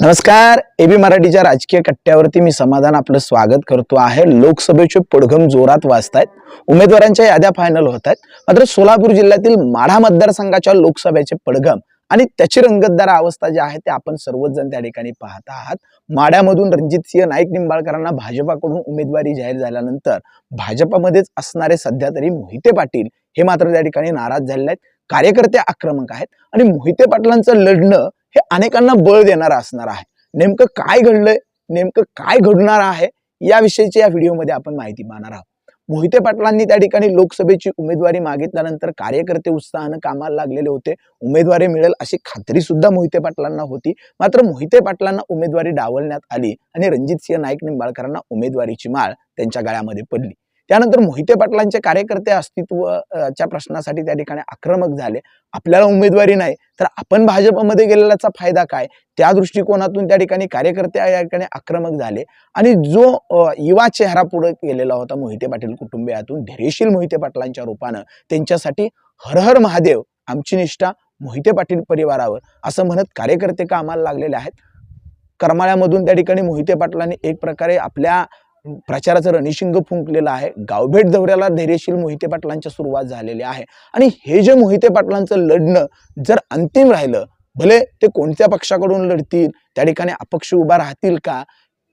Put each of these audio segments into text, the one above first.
नमस्कार एबी मराठीच्या राजकीय कट्ट्यावरती मी समाधान आपलं स्वागत करतो आहे. लोकसभेचे पडघम जोरात वाजतायत. उमेदवारांच्या याद्या फायनल होत आहेत. मात्र सोलापूर जिल्ह्यातील माढा मतदारसंघाच्या लोकसभेचे पडघम आणि त्याची रंगतदार अवस्था जी आहे ते आपण सर्वच जण त्या ठिकाणी पाहत आहात. माढ्यामधून रणजितसिंह नाईक निंबाळकरांना भाजपाकडून उमेदवारी जाहीर झाल्यानंतर भाजपामध्येच असणारे सध्या तरी मोहिते पाटील हे मात्र त्या ठिकाणी नाराज झालेले आहेत. कार्यकर्ते आक्रमक आहेत आणि मोहिते पाटलांचं लढणं हे अनेकांना बळ देणारं असणार आहे. नेमकं काय घडलंय? नेमकं काय घडणार आहे? याविषयीच्या या व्हिडिओमध्ये आपण माहिती पाहणार आहोत. मोहिते पाटलांनी त्या ठिकाणी लोकसभेची उमेदवारी मागितल्यानंतर कार्यकर्ते उत्साहानं कामाला लागलेले होते. उमेदवारी मिळेल अशी खात्री सुद्धा मोहिते पाटलांना होती. मात्र मोहिते पाटलांना उमेदवारी डावलण्यात आली आणि रणजितसिंह नाईक निंबाळकरांना उमेदवारीची माळ त्यांच्या गळ्यामध्ये पडली. त्यानंतर मोहिते पाटलांचे कार्यकर्ते अस्तित्वच्या प्रश्नासाठी त्या ठिकाणी आक्रमक झाले. आपल्याला उमेदवारी नाही तर आपण भाजपमध्ये गेलेल्याचा फायदा काय? त्या दृष्टिकोनातून त्या ठिकाणी कार्यकर्ते या ठिकाणी आक्रमक झाले. आणि जो युवा चेहरा पुढे गेलेला होता मोहिते पाटील कुटुंबियातून धैर्यशील मोहिते पाटलांच्या रूपानं त्यांच्यासाठी हर हर महादेव आमची निष्ठा मोहिते पाटील परिवारावर असं म्हणत कार्यकर्ते कामाला लागलेले आहेत. करमाळ्यामधून त्या ठिकाणी मोहिते पाटलांनी एक प्रकारे आपल्या प्रचाराचं रणशिंग फुंकलेलं आहे. गावभेट दौऱ्याला धैर्यशील मोहिते पाटलांच्या सुरुवात झालेली आहे. आणि हे जे मोहिते पाटलांचं लढणं जर अंतिम राहिलं भले ते कोणत्या पक्षाकडून लढतील त्या ठिकाणी अपक्ष उभा राहतील का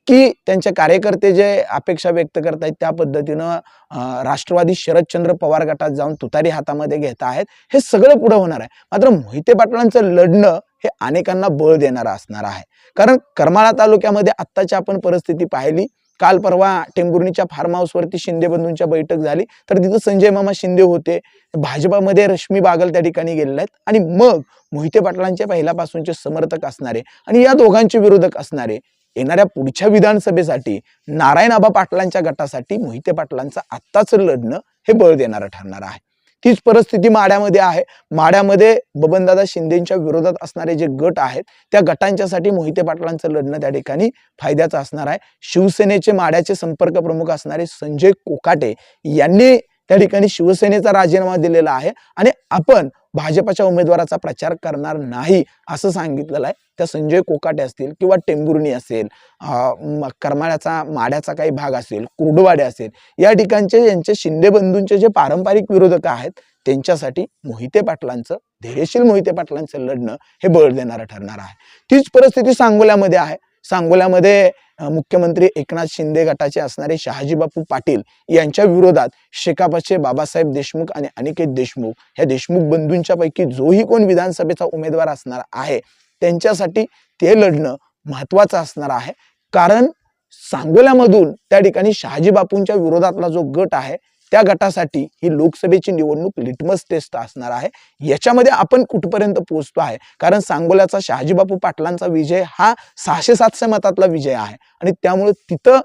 की त्यांचे कार्यकर्ते जे अपेक्षा व्यक्त करतायत त्या पद्धतीनं राष्ट्रवादी शरदचंद्र पवार गटात जाऊन तुतारी हातामध्ये घेत आहेत हे सगळं पुढं होणार आहे. मात्र मोहिते पाटलांचं लढणं हे अनेकांना बळ देणारं असणार आहे. कारण करमाळा तालुक्यामध्ये आत्ताची आपण परिस्थिती पाहिली काल परवा टेंभुर्णीच्या फार्म हाऊसवरती शिंदे बंधूंच्या बैठक झाली. तर तिथं संजय मामा शिंदे होते. भाजपामध्ये रश्मी बागल त्या ठिकाणी गेलेले आहेत. आणि मग मोहिते पाटलांचे पहिल्यापासूनचे समर्थक असणारे आणि या दोघांचे विरोधक असणारे येणाऱ्या पुढच्या विधानसभेसाठी नारायण आबा पाटलांच्या गटासाठी मोहिते पाटलांचं आत्ताच लढणं हे बळ देणारं ठरणार आहे. तीच परिस्थिती माड्यामध्ये आहे. माड्यामध्ये बबनदादा शिंदेच्या विरोधात असणारे जे गट आहेत त्या गटांच्यासाठी मोहिते पाटलांचं लढणं त्या ठिकाणी फायद्याचं असणार आहे. शिवसेनेचे माड्याचे संपर्क प्रमुख असणारे संजय कोकाटे यांनी त्या ठिकाणी शिवसेनेचा राजीनामा दिलेला आहे. आणि आपण भाजपाच्या उमेदवाराचा प्रचार करणार नाही असं सांगितलेलं आहे. त्या संजय कोकाटे असतील किंवा टेंभुर्णी असेल म- करमाळ्याचा माड्याचा काही भाग असेल कुर्डवाडे असेल या ठिकाणचे यांचे शिंदे बंधूंचे जे पारंपरिक विरोधक आहेत त्यांच्यासाठी मोहिते पाटलांचं धैर्यशील मोहिते पाटलांचं लढणं हे बळ देणारं ठरणार आहे. तीच परिस्थिती सांगोल्यामध्ये आहे. सांगोल्यामध्ये मुख्यमंत्री एकनाथ शिंदे गटाचे असणारे शहाजीबापू पाटील यांच्या विरोधात शेकापचे बाबासाहेब देशमुख आणि अनिकेत देशमुख ह्या देशमुख बंधूंच्या पैकी जोही कोण विधानसभेचा उमेदवार असणार आहे? त्यांच्यासाठी ते लढणं महत्वाचं असणार आहे. कारण सांगोल्यामधून त्या ठिकाणी शहाजी बापूंच्या विरोधातला जो गट आहे त्या गटासाठी ही लोकसभेची निवडणूक लिटमस टेस्ट असणार आहे. याच्यामध्ये आपण कुठपर्यंत पोहोचतो आहे? कारण सांगोल्याचा शहाजीबापू पाटलांचा विजय हा सहाशे सातशे मतातला विजय आहे. आणि त्यामुळे तिथं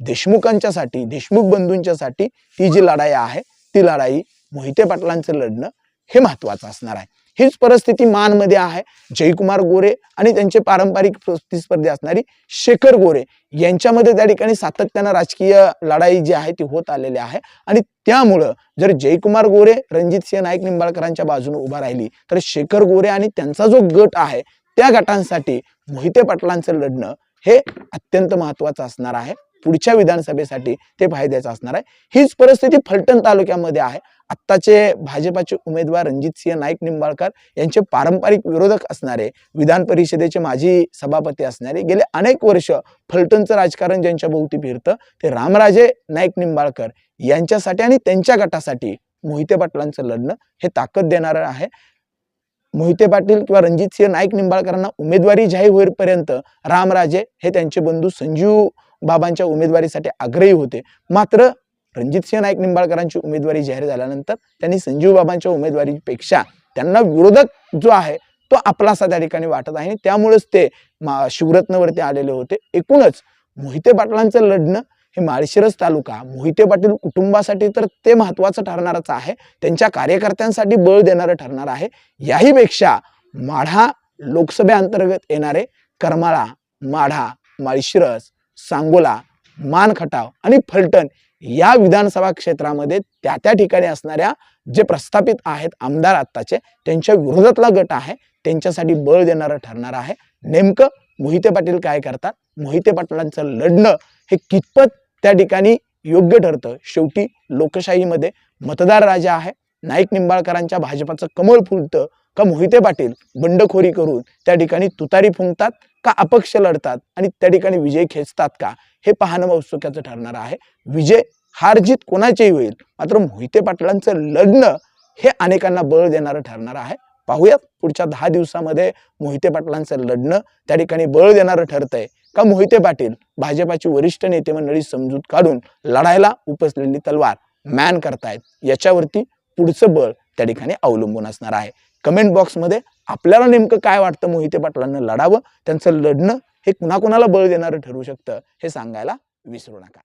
देशमुखांच्यासाठी देशमुख बंधूंच्यासाठी ती जी लढाई आहे ती लढाई मोहिते पाटलांचं लढणं हे महत्वाचं असणार आहे. हीच परिस्थिती मानमध्ये आहे. जयकुमार गोरे आणि त्यांचे पारंपरिक प्रतिस्पर्धी असणारी शेखर गोरे यांच्यामध्ये त्या ठिकाणी सातत्यानं राजकीय लढाई जी आहे ती होत आलेली आहे. आणि त्यामुळं जर जयकुमार गोरे रणजित सिंह नाईक निंबाळकरांच्या बाजूने उभा राहिली तर शेखर गोरे आणि त्यांचा जो गट आहे त्या गटांसाठी मोहिते पाटलांचं लढणं हे अत्यंत महत्वाचं असणार आहे. पुढच्या विधानसभेसाठी ते फायद्याचं असणार आहे. हीच परिस्थिती फलटण तालुक्यामध्ये आहे. आत्ताचे भाजपाचे उमेदवार रणजितसिंह नाईक निंबाळकर यांचे पारंपरिक विरोधक असणारे विधान परिषदेचे माजी सभापती असणारे गेले अनेक वर्ष फलटणचं राजकारण ज्यांच्या भोवती फिरतं ते रामराजे नाईक निंबाळकर यांच्यासाठी आणि त्यांच्या गटासाठी मोहिते पाटलांचं लढणं हे ताकद देणारं आहे. मोहिते पाटील किंवा रणजित सिंह नाईक निंबाळकरांना उमेदवारी जाहीर होईपर्यंत रामराजे हे त्यांचे बंधू संजीव बाबांच्या उमेदवारीसाठी आग्रही होते. मात्र रणजितसिंह नाईक निंबाळकरांची उमेदवारी जाहीर झाल्यानंतर त्यांनी संजीव बाबांच्या उमेदवारीपेक्षा त्यांना विरोधक जो आहे तो आपलासा त्या ठिकाणी वाटत आहे. आणि त्यामुळेच ते मा- शिवरत्नवरती आलेले होते. एकूणच मोहिते पाटलांचं लढणं हे माळशिरस तालुका मोहिते पाटील कुटुंबासाठी तर ते महत्वाचं ठरणारच आहे. त्यांच्या कार्यकर्त्यांसाठी बळ देणारं ठरणार आहे. याहीपेक्षा माढा लोकसभेअंतर्गत येणारे करमाळा माढा माळशिरस सांगोला मानखटाव आणि फलटण या विधानसभा क्षेत्रामध्ये त्या त्या ठिकाणी असणाऱ्या जे प्रस्थापित आहेत आमदार आत्ताचे त्यांच्या विरोधातला गट आहे त्यांच्यासाठी बळ देणारं ठरणार आहे. नेमकं मोहिते पाटील काय करतात? मोहिते पाटलांचं लढणं हे कितपत त्या ठिकाणी योग्य ठरतं? शेवटी लोकशाहीमध्ये मतदार राजा आहे. नाईक निंबाळकरांच्या भाजपाचं कमळ फुलतं. का मोहिते पाटील बंडखोरी करून त्या ठिकाणी तुतारी फुंकतात का अपक्ष लढतात आणि त्या ठिकाणी विजय खेचतात का? हे पाहणं औत्सुक्याचं ठरणार आहे. विजय हार जीत कोणाचेही होईल? मात्र मोहिते पाटलांचं लढणं हे अनेकांना बळ देणारं ठरणार आहे. पाहूयात पुढच्या दहा दिवसामध्ये मोहिते पाटलांचं लढणं त्या ठिकाणी बळ देणारं ठरतंय. का मोहिते पाटील भाजपाची वरिष्ठ नेते मंडळी समजूत काढून लढायला उपसलेली तलवार मॅन करतायत? याच्यावरती पुढचं बळ त्या ठिकाणी अवलंबून असणार आहे. कमेंट बॉक्समध्ये आपल्याला नेमकं काय वाटतं मोहिते पाटलांना लढावं? त्यांचं लढणं हे कुणाकुणाला बळ देणारं ठरू शकतं? हे सांगायला विसरू नका.